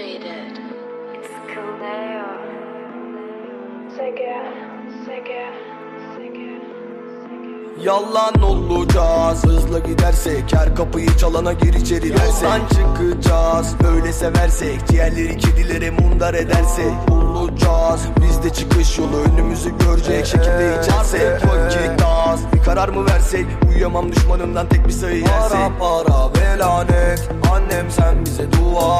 liberated. Sıkılıyor. Sege. Yalan olacağız. Hızlı gidersek Her kapıyı çalana gir içeri dersek. Yoldan çıkacağız. Öyle seversek Diğerleri kedilere mundar edersek. Olacağız bizde çıkış yolu önümüzü görecek Şekilde içersek. Vakit az. Bir karar mı versek? Uyuyamam düşmanımdan tek bir sayı yersek. Para para ve lanet annem sen bize dua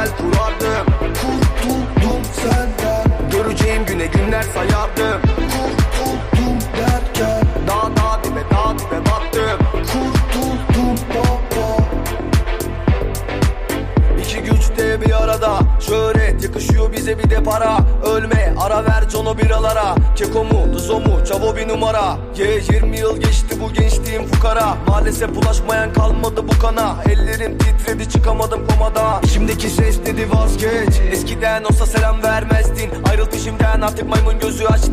hayal kurardım. Kurtuldum senden. Göreceğim güne günler sayardım bize bir de para. Ölme ara ver Jono biralara. Keko mu Duzo mu Çavo bir numara. Ye 20 yıl geçti bu gençliğim fukara. Maalesef bulaşmayan kalmadı bu kana. Ellerim titredi çıkamadım komada. İçimdeki ses dedi vazgeç. Eskiden olsa selam vermezdin. Ayrıl peşimden artık maymun gözü açtı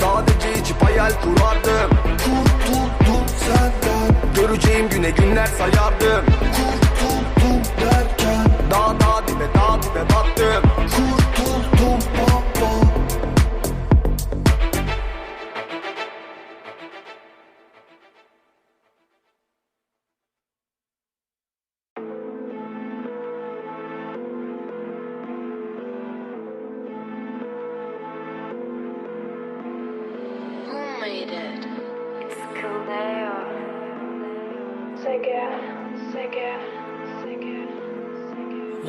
Sadece içip kurardım. Göreceğim güne günler sayardım. Kurtuldum derken Dağ dağ dibe dağ dibe battım. Kurtuldum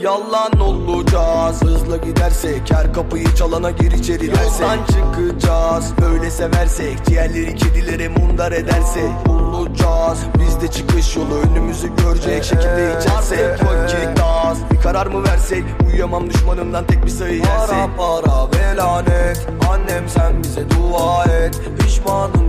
Yalan olacağız. Hızlı gidersek her kapıyı çalana gir içeri dersek. Yoldan çıkacağız Böyle seversek. Ciğerleri kedilere mundar edersek. Bulacağız. Biz de çıkış yolu önümüzü görecek şekilde içersek. Fakir az Bir karar mı versek? Uyuyamam düşmanımdan tek bir sayı yersek Para para ve lanet Annem sen bize dua et. Pişmanım